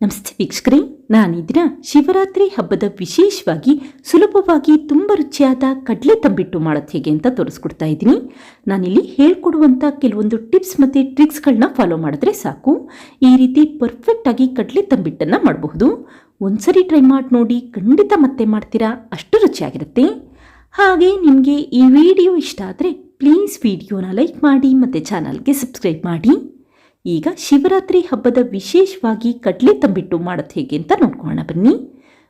ನಮಸ್ತೆ ವೀಕ್ಷಕರೇ ನಾನಿದಿನ ಶಿವರಾತ್ರಿ ಹಬ್ಬದ ವಿಶೇಷವಾಗಿ ಸುಲಭವಾಗಿ ತುಂಬ ರುಚಿಯಾದ ಕಡಲೆ ತಂಬಿಟ್ಟು ಮಾಡೋದು ಹೇಗೆ ಅಂತ ತೋರಿಸ್ಕೊಡ್ತಾ ಇದ್ದೀನಿ. ನಾನಿಲ್ಲಿ ಹೇಳ್ಕೊಡುವಂಥ ಕೆಲವೊಂದು ಟಿಪ್ಸ್ ಮತ್ತು ಟ್ರಿಕ್ಸ್ಗಳನ್ನ ಫಾಲೋ ಮಾಡಿದ್ರೆ ಸಾಕು. ಈ ರೀತಿ ಪರ್ಫೆಕ್ಟಾಗಿ ಕಡಲೆ ತಂಬಿಟ್ಟನ್ನು ಮಾಡಬಹುದು. ಒಂದ್ಸರಿ ಟ್ರೈ ಮಾಡಿ ನೋಡಿ ಖಂಡಿತ ಮತ್ತೆ ಮಾಡ್ತೀರಾ? ಅಷ್ಟು ರುಚಿಯಾಗಿರುತ್ತೆ. ಹಾಗೆ ನಿಮಗೆ ಈ ವಿಡಿಯೋ ಇಷ್ಟ ಆದರೆ ಪ್ಲೀಸ್ ವಿಡಿಯೋನ ಲೈಕ್ ಮಾಡಿ ಮತ್ತು ಚಾನಲ್ಗೆ ಸಬ್ಸ್ಕ್ರೈಬ್ ಮಾಡಿ. ಈಗ ಶಿವರಾತ್ರಿ ಹಬ್ಬದ ವಿಶೇಷವಾಗಿ ಕಡಲೆ ತಂಬಿಟ್ಟು ಮಾಡೋದು ಹೇಗೆ ಅಂತ ನೋಡ್ಕೊಳ್ಳೋಣ ಬನ್ನಿ.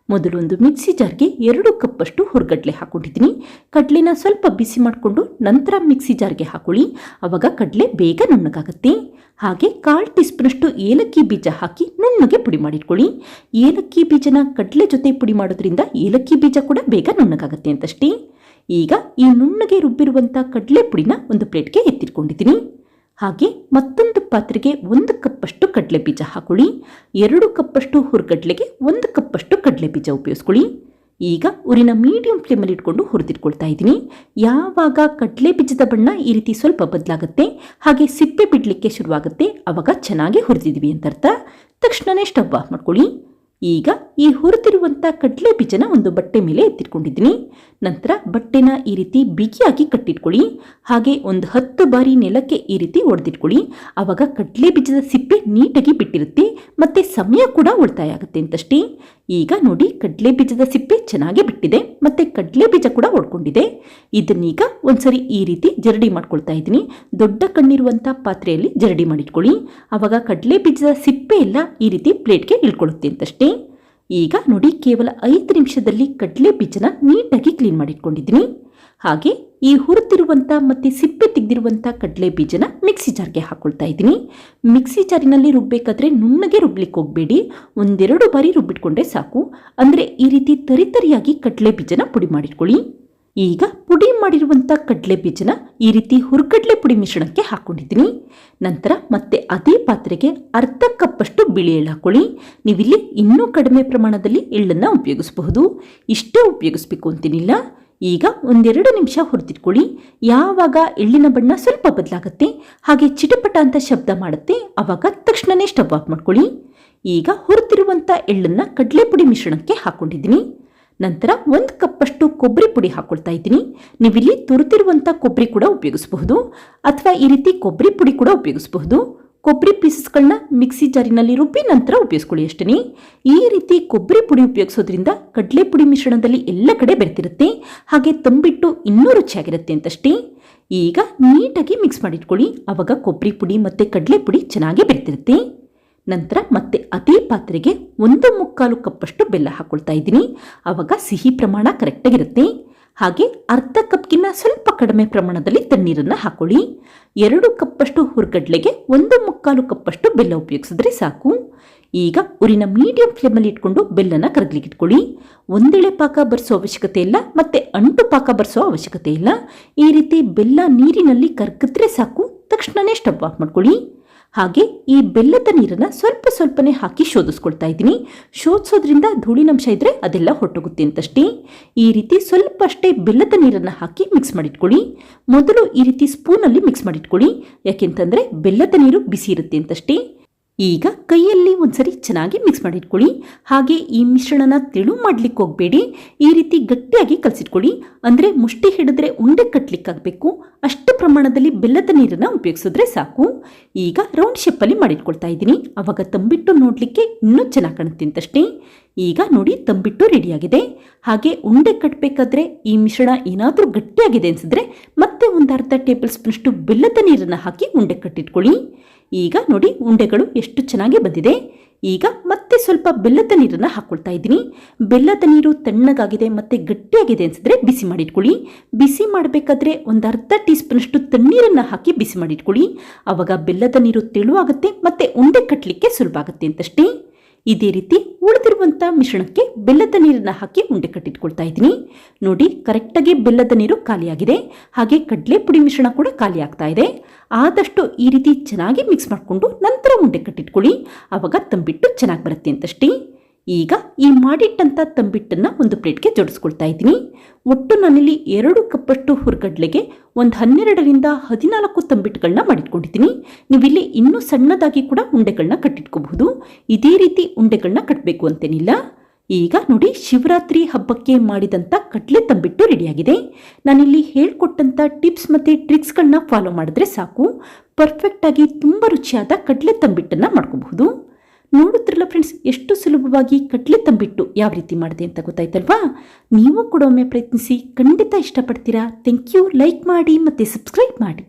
ಮೊದಲು ಒಂದು ಮಿಕ್ಸಿ ಜಾರ್ಗೆ ಎರಡು ಕಪ್ಪಷ್ಟು ಹುರ್ಗಡ್ಲೆ ಹಾಕೊಂಡಿದ್ದೀನಿ ಕಡಲೆನ ಸ್ವಲ್ಪ ಬಿಸಿ ಮಾಡಿಕೊಂಡು ನಂತರ ಮಿಕ್ಸಿ ಜಾರ್ಗೆ ಹಾಕೊಳ್ಳಿ. ಆವಾಗ ಕಡಲೆ ಬೇಗ ನುಣ್ಣಗಾಗುತ್ತೆ. ಹಾಗೆ ಕಾಲು ಟೀ ಸ್ಪೂನಷ್ಟು ಏಲಕ್ಕಿ ಬೀಜ ಹಾಕಿ ನುಣ್ಣಗೆ ಪುಡಿ ಮಾಡಿಟ್ಕೊಳ್ಳಿ. ಏಲಕ್ಕಿ ಬೀಜನ ಕಡಲೆ ಜೊತೆ ಪುಡಿ ಮಾಡೋದ್ರಿಂದ ಏಲಕ್ಕಿ ಬೀಜ ಕೂಡ ಬೇಗ ನುಣ್ಣಗಾಗುತ್ತೆ ಅಂತಷ್ಟೇ. ಈಗ ಈ ನುಣ್ಣಗೆ ರುಬ್ಬಿರುವಂಥ ಕಡಲೆ ಪುಡಿನ ಒಂದು ಪ್ಲೇಟ್ಗೆ ಎತ್ತಿಟ್ಕೊಂಡಿದ್ದೀನಿ. ಹಾಗೆ ಮತ್ತೊಂದು ಪಾತ್ರೆಗೆ ಒಂದು ಕಪ್ಪಷ್ಟು ಕಡಲೆ ಬೀಜ ಹಾಕೊಳ್ಳಿ. ಎರಡು ಕಪ್ಪಷ್ಟು ಹುರ್ಗಡ್ಲೆಗೆ ಒಂದು ಕಪ್ಪಷ್ಟು ಕಡಲೆ ಬೀಜ ಉಪಯೋಗಿಸ್ಕೊಳ್ಳಿ. ಈಗ ಊರಿನ ಮೀಡಿಯಂ ಫ್ಲೇಮಲ್ಲಿ ಇಟ್ಕೊಂಡು ಹುರಿದಿಟ್ಕೊಳ್ತಾ ಇದ್ದೀನಿ. ಯಾವಾಗ ಕಡಲೆ ಬೀಜದ ಬಣ್ಣ ಈ ರೀತಿ ಸ್ವಲ್ಪ ಬದಲಾಗುತ್ತೆ, ಹಾಗೆ ಸಿಪ್ಪೆ ಬಿಡಲಿಕ್ಕೆ ಶುರುವಾಗುತ್ತೆ ಆವಾಗ ಚೆನ್ನಾಗಿ ಹುರಿದಿದ್ವಿ ಅಂತ ಅರ್ಥ. ತಕ್ಷಣವೇ ಸ್ಟವ್ ಆಫ್ ಮಾಡ್ಕೊಳ್ಳಿ. ಈಗ ಈ ಹುರಿದಿರುವಂಥ ಕಡಲೆ ಬೀಜನ ಒಂದು ಬಟ್ಟೆ ಮೇಲೆ ಎತ್ತಿಟ್ಕೊಂಡಿದ್ದೀನಿ. ನಂತರ ಬಟ್ಟೆನ ಈ ರೀತಿ ಬಿಗಿಯಾಗಿ ಕಟ್ಟಿಟ್ಕೊಳ್ಳಿ. ಹಾಗೆ ಒಂದು ಹತ್ತು ಬಾರಿ ನೆಲಕ್ಕೆ ಈ ರೀತಿ ಒಡೆದಿಟ್ಕೊಳ್ಳಿ. ಆವಾಗ ಕಡಲೆ ಬೀಜದ ಸಿಪ್ಪೆ ನೀಟಾಗಿ ಬಿಟ್ಟಿರುತ್ತೆ, ಮತ್ತು ಸಮಯ ಕೂಡ ಉಳಿತಾಯ ಆಗುತ್ತೆ ಅಂತಷ್ಟೇ. ಈಗ ನೋಡಿ, ಕಡಲೆ ಬೀಜದ ಸಿಪ್ಪೆ ಚೆನ್ನಾಗಿ ಬಿಟ್ಟಿದೆ, ಮತ್ತು ಕಡಲೆ ಬೀಜ ಕೂಡ ಒಡ್ಕೊಂಡಿದೆ. ಇದನ್ನೀಗ ಒಂದ್ಸರಿ ಈ ರೀತಿ ಜರಡಿ ಮಾಡ್ಕೊಳ್ತಾ ಇದ್ದೀನಿ. ದೊಡ್ಡ ಕಣ್ಣಿರುವಂಥ ಪಾತ್ರೆಯಲ್ಲಿ ಜರಡಿ ಮಾಡಿಟ್ಕೊಳ್ಳಿ. ಆವಾಗ ಕಡಲೆ ಬೀಜದ ಸಿಪ್ಪೆ ಎಲ್ಲ ಈ ರೀತಿ ಪ್ಲೇಟ್ಗೆ ಇಳ್ಕೊಳ್ಳುತ್ತೆ ಅಂತಷ್ಟೇ. ಈಗ ನೋಡಿ, ಕೇವಲ ಐದು ನಿಮಿಷದಲ್ಲಿ ಕಡಲೆ ಬೀಜನ ನೀಟಾಗಿ ಕ್ಲೀನ್ ಮಾಡಿಟ್ಕೊಂಡಿದ್ದೀನಿ. ಹಾಗೆ ಈ ಹುರಿದಿರುವಂಥ ಮತ್ತು ಸಿಪ್ಪೆ ತೆಗೆದಿರುವಂಥ ಕಡಲೆ ಬೀಜನ ಮಿಕ್ಸಿ ಜಾರ್ಗೆ ಹಾಕ್ಕೊಳ್ತಾ ಇದ್ದೀನಿ. ಮಿಕ್ಸಿ ಜಾರಿನಲ್ಲಿ ರುಬ್ಬಬೇಕಾದ್ರೆ ನುಣ್ಣಗೆ ರುಬ್ಲಿಕ್ಕೆ ಹೋಗಬೇಡಿ. ಒಂದೆರಡು ಬಾರಿ ರುಬ್ಬಿಟ್ಕೊಂಡ್ರೆ ಸಾಕು. ಅಂದರೆ ಈ ರೀತಿ ತರಿತರಿಯಾಗಿ ಕಡಲೆ ಬೀಜನ ಪುಡಿ ಮಾಡಿಟ್ಕೊಳ್ಳಿ. ಈಗ ಪುಡಿ ಮಾಡಿರುವಂಥ ಕಡಲೆ ಬೀಜನ ಈ ರೀತಿ ಹುರ್ಗಡ್ಲೆ ಪುಡಿ ಮಿಶ್ರಣಕ್ಕೆ ಹಾಕ್ಕೊಂಡಿದ್ದೀನಿ ನಂತರ ಮತ್ತೆ ಅದೇ ಪಾತ್ರೆಗೆ ಅರ್ಧ ಕಪ್ಪಷ್ಟು ಬಿಳಿ ಎಳ್ಳು ಹಾಕೊಳ್ಳಿ. ನೀವಿಲ್ಲಿ ಇನ್ನೂ ಕಡಿಮೆ ಪ್ರಮಾಣದಲ್ಲಿ ಎಳ್ಳನ್ನು ಉಪಯೋಗಿಸಬಹುದು. ಇಷ್ಟೇ ಉಪಯೋಗಿಸ್ಬೇಕು ಅಂತೀನಿಲ್ಲ. ಈಗ ಒಂದೆರಡು ನಿಮಿಷ ಹುರಿದಿಟ್ಕೊಳ್ಳಿ ಯಾವಾಗ ಎಳ್ಳಿನ ಬಣ್ಣ ಸ್ವಲ್ಪ ಬದಲಾಗುತ್ತೆ, ಹಾಗೆ ಚಿಟಪಟ ಅಂತ ಶಬ್ದ ಮಾಡುತ್ತೆ ಆವಾಗ ತಕ್ಷಣನೇ ಸ್ಟವ್ ಆಫ್ ಮಾಡ್ಕೊಳ್ಳಿ. ಈಗ ಹುರಿದಿರುವಂಥ ಎಳ್ಳನ್ನು ಕಡಲೆ ಪುಡಿ ಮಿಶ್ರಣಕ್ಕೆ ಹಾಕ್ಕೊಂಡಿದ್ದೀನಿ ನಂತರ ಒಂದು ಕಪ್ಪಷ್ಟು ಕೊಬ್ಬರಿ ಪುಡಿ ಹಾಕ್ಕೊಳ್ತಾ ಇದ್ದೀನಿ. ನೀವಿಲ್ಲಿ ತುರಿತಿರುವಂಥ ಕೊಬ್ಬರಿ ಕೂಡ ಉಪಯೋಗಿಸಬಹುದು, ಅಥವಾ ಈ ರೀತಿ ಕೊಬ್ಬರಿ ಪುಡಿ ಕೂಡ ಉಪಯೋಗಿಸಬಹುದು. ಕೊಬ್ಬರಿ ಪೀಸಸ್ಗಳನ್ನ ಮಿಕ್ಸಿ ಜಾರಿನಲ್ಲಿ ರುಬ್ಬಿ ನಂತರ ಉಪಯೋಗಿಸ್ಕೊಳ್ಳಿ ಅಷ್ಟೇ ಈ ರೀತಿ ಕೊಬ್ಬರಿ ಪುಡಿ ಉಪಯೋಗಿಸೋದ್ರಿಂದ ಕಡಲೆ ಪುಡಿ ಮಿಶ್ರಣದಲ್ಲಿ ಎಲ್ಲ ಕಡೆ ಬೆರೆತಿರುತ್ತೆ. ಹಾಗೆ ತಂಬಿಟ್ಟು ಇನ್ನೂ ರುಚಿಯಾಗಿರುತ್ತೆ ಅಂತಷ್ಟೇ. ಈಗ ನೀಟಾಗಿ ಮಿಕ್ಸ್ ಮಾಡಿಟ್ಕೊಳ್ಳಿ. ಆವಾಗ ಕೊಬ್ಬರಿ ಪುಡಿ ಮತ್ತು ಕಡಲೆ ಪುಡಿ ಚೆನ್ನಾಗಿ ಬೆರೆತಿರುತ್ತೆ. ನಂತರ ಮತ್ತೆ ಅದೇ ಪಾತ್ರೆಗೆ ಒಂದು ಮುಕ್ಕಾಲು ಕಪ್ಪಷ್ಟು ಬೆಲ್ಲ ಹಾಕ್ಕೊಳ್ತಾ ಇದ್ದೀನಿ. ಆವಾಗ ಸಿಹಿ ಪ್ರಮಾಣ ಕರೆಕ್ಟಾಗಿರುತ್ತೆ ಹಾಗೆ ಅರ್ಧ ಕಪ್ಗಿನ್ನ ಸ್ವಲ್ಪ ಕಡಿಮೆ ಪ್ರಮಾಣದಲ್ಲಿ ತಣ್ಣೀರನ್ನು ಹಾಕೊಳ್ಳಿ. ಎರಡು ಕಪ್ಪಷ್ಟು ಹುರ್ಗಡ್ಲೆಗೆ ಒಂದು ಮುಕ್ಕಾಲು ಕಪ್ಪಷ್ಟು ಬೆಲ್ಲ ಉಪಯೋಗಿಸಿದ್ರೆ ಸಾಕು. ಈಗ ಉರಿನ ಮೀಡಿಯಂ ಫ್ಲೇಮಲ್ಲಿ ಇಟ್ಕೊಂಡು ಬೆಲ್ಲನ ಕರಗ್ಲಿಕ್ಕೆ ಇಟ್ಕೊಳ್ಳಿ. ಒಂದೆಳೆ ಪಾಕ ಬರೆಸೋ ಅವಶ್ಯಕತೆ ಇಲ್ಲ, ಮತ್ತೆ ಅಂಟು ಪಾಕ ಬರೆಸೋ ಅವಶ್ಯಕತೆ ಇಲ್ಲ. ಈ ರೀತಿ ಬೆಲ್ಲ ನೀರಿನಲ್ಲಿ ಕರ್ಗಿದ್ರೆ ಸಾಕು. ತಕ್ಷಣವೇ ಸ್ಟವ್ ಆಫ್ ಮಾಡ್ಕೊಳ್ಳಿ. ಹಾಗೆ ಈ ಬೆಲ್ಲದ ನೀರನ್ನು ಸ್ವಲ್ಪ ಸ್ವಲ್ಪನೇ ಹಾಕಿ ಶೋಧಿಸ್ಕೊಳ್ತಾ ಇದ್ದೀನಿ. ಶೋಧಿಸೋದ್ರಿಂದ ಧೂಳಿನಂಶ ಇದ್ರೆ ಅದೆಲ್ಲ ಹೊಟ್ಟೋಗುತ್ತೆ ಅಂತಷ್ಟೇ. ಈ ರೀತಿ ಸ್ವಲ್ಪ ಅಷ್ಟೇ ಬೆಲ್ಲದ ನೀರನ್ನು ಹಾಕಿ ಮಿಕ್ಸ್ ಮಾಡಿಟ್ಕೊಳ್ಳಿ. ಮೊದಲು ಈ ರೀತಿ ಸ್ಪೂನಲ್ಲಿ ಮಿಕ್ಸ್ ಮಾಡಿಟ್ಕೊಳ್ಳಿ. ಯಾಕೆಂತಂದರೆ ಬೆಲ್ಲದ ನೀರು ಬಿಸಿ ಇರುತ್ತೆ ಅಂತಷ್ಟೇ. ಈಗ ಕೈಯಲ್ಲಿ ಒಂದ್ಸರಿ ಚೆನ್ನಾಗಿ ಮಿಕ್ಸ್ ಮಾಡಿಟ್ಕೊಳ್ಳಿ. ಹಾಗೆ ಈ ಮಿಶ್ರಣನ ತೆಳು ಮಾಡ್ಲಿಕ್ಕೆ ಹೋಗಬೇಡಿ. ಈ ರೀತಿ ಗಟ್ಟಿಯಾಗಿ ಕಲಸಿಟ್ಕೊಳ್ಳಿ. ಅಂದರೆ ಮುಷ್ಟಿ ಹಿಡಿದ್ರೆ ಉಂಡೆ ಕಟ್ಟಲಿಕ್ಕಾಗಬೇಕು ಅಷ್ಟು ಪ್ರಮಾಣದಲ್ಲಿ ಬೆಲ್ಲದ ನೀರನ್ನು ಉಪಯೋಗಿಸಿದ್ರೆ ಸಾಕು. ಈಗ ರೌಂಡ್ ಶೇಪಲ್ಲಿ ಮಾಡಿಟ್ಕೊಳ್ತಾ ಇದ್ದೀನಿ. ಆವಾಗ ತಂಬಿಟ್ಟು ನೋಡಲಿಕ್ಕೆ ಇನ್ನೂ ಚೆನ್ನಾಗಿ ಕಾಣುತ್ತೆ ಅಂತಷ್ಟೇ. ಈಗ ನೋಡಿ ತಂಬಿಟ್ಟು ರೆಡಿಯಾಗಿದೆ ಹಾಗೆ ಉಂಡೆ ಕಟ್ಟಬೇಕಾದ್ರೆ ಈ ಮಿಶ್ರಣ ಏನಾದರೂ ಗಟ್ಟಿಯಾಗಿದೆ ಅನಿಸಿದ್ರೆ ಮತ್ತೆ ಒಂದು ಅರ್ಧ ಟೇಬಲ್ ಸ್ಪೂನಷ್ಟು ಬೆಲ್ಲದ ನೀರನ್ನು ಹಾಕಿ ಉಂಡೆ ಕಟ್ಟಿಟ್ಕೊಳ್ಳಿ. ಈಗ ನೋಡಿ ಉಂಡೆಗಳು ಎಷ್ಟು ಚೆನ್ನಾಗಿ ಬಂದಿದೆ. ಈಗ ಮತ್ತೆ ಸ್ವಲ್ಪ ಬೆಲ್ಲದ ನೀರನ್ನು ಹಾಕ್ಕೊಳ್ತಾ ಇದ್ದೀನಿ. ಬೆಲ್ಲದ ನೀರು ತಣ್ಣಗಾಗಿದೆ ಮತ್ತು ಗಟ್ಟಿಯಾಗಿದೆ ಅನಿಸಿದ್ರೆ ಬಿಸಿ ಮಾಡಿಟ್ಕೊಳ್ಳಿ. ಬಿಸಿ ಮಾಡಬೇಕಾದ್ರೆ ಒಂದು ಅರ್ಧ ಟೀ ಸ್ಪೂನಷ್ಟು ತಣ್ಣೀರನ್ನು ಹಾಕಿ ಬಿಸಿ ಮಾಡಿಟ್ಕೊಳ್ಳಿ. ಆವಾಗ ಬೆಲ್ಲದ ನೀರು ತೆಳುವಾಗುತ್ತೆ ಮತ್ತು ಉಂಡೆ ಕಟ್ಟಲಿಕ್ಕೆ ಸುಲಭ ಆಗುತ್ತೆ ಅಂತಷ್ಟೇ. ಇದೇ ರೀತಿ ಉಳಿದಿರುವಂಥ ಮಿಶ್ರಣಕ್ಕೆ ಬೆಲ್ಲದ ನೀರನ್ನು ಹಾಕಿ ಉಂಡೆ ಕಟ್ಟಿಟ್ಕೊಳ್ತಾ ಇದ್ದೀನಿ. ನೋಡಿ ಕರೆಕ್ಟಾಗಿ ಬೆಲ್ಲದ ನೀರು ಖಾಲಿಯಾಗಿದೆ. ಹಾಗೆ ಕಡಲೆ ಪುಡಿ ಮಿಶ್ರಣ ಕೂಡ ಖಾಲಿ ಆಗ್ತಾ ಇದೆ. ಆದಷ್ಟು ಈ ರೀತಿ ಚೆನ್ನಾಗಿ ಮಿಕ್ಸ್ ಮಾಡಿಕೊಂಡು ನಂತರ ಉಂಡೆ ಕಟ್ಟಿಟ್ಕೊಳ್ಳಿ. ಆವಾಗ ತಂಬಿಟ್ಟು ಚೆನ್ನಾಗಿ ಬರುತ್ತೆ ಅಂತಷ್ಟೇ. ಈಗ ಈ ಮಾಡಿಟ್ಟಂಥ ತಂಬಿಟ್ಟನ್ನು ಒಂದು ಪ್ಲೇಟ್ಗೆ ಜೋಡಿಸ್ಕೊಳ್ತಾ ಇದ್ದೀನಿ. ಒಟ್ಟು ನಾನಿಲ್ಲಿ ಎರಡು ಕಪ್ಪಷ್ಟು ಹುರ್ಗಡ್ಲೆಗೆ ಒಂದು ಹನ್ನೆರಡರಿಂದ ಹದಿನಾಲ್ಕು ತಂಬಿಟ್ಟುಗಳನ್ನ ಮಾಡಿಟ್ಕೊಂಡಿದ್ದೀನಿ. ನೀವಿಲ್ಲಿ ಇನ್ನೂ ಸಣ್ಣದಾಗಿ ಕೂಡ ಉಂಡೆಗಳನ್ನ ಕಟ್ಟಿಟ್ಕೋಬಹುದು. ಇದೇ ರೀತಿ ಉಂಡೆಗಳನ್ನ ಕಟ್ಟಬೇಕು ಅಂತೇನಿಲ್ಲ. ಈಗ ನೋಡಿ ಶಿವರಾತ್ರಿ ಹಬ್ಬಕ್ಕೆ ಮಾಡಿದಂಥ ಕಟ್ಲೆ ತಂಬಿಟ್ಟು ರೆಡಿಯಾಗಿದೆ. ನಾನಿಲ್ಲಿ ಹೇಳ್ಕೊಟ್ಟಂಥ ಟಿಪ್ಸ್ ಮತ್ತು ಟ್ರಿಕ್ಸ್ಗಳನ್ನ ಫಾಲೋ ಮಾಡಿದ್ರೆ ಸಾಕು. ಪರ್ಫೆಕ್ಟಾಗಿ ತುಂಬ ರುಚಿಯಾದ ಕಡಲೆ ತಂಬಿಟ್ಟನ್ನು ಮಾಡ್ಕೋಬಹುದು. ನೋಡುತ್ತಿರಲ್ಲ ಫ್ರೆಂಡ್ಸ್ ಎಷ್ಟು ಸುಲಭವಾಗಿ ಕಟ್ಲೆ ತಂಬಿಟ್ಟು ಯಾವ ರೀತಿ ಮಾಡಿದೆ ಅಂತ ಗೊತ್ತಾಯ್ತಲ್ವಾ? ನೀವು ಕೂಡ ಒಮ್ಮೆ ಪ್ರಯತ್ನಿಸಿ, ಖಂಡಿತ ಇಷ್ಟಪಡ್ತೀರಾ? ಥ್ಯಾಂಕ್ ಯು ಲೈಕ್ ಮಾಡಿ ಮತ್ತು ಸಬ್ಸ್ಕ್ರೈಬ್ ಮಾಡಿ.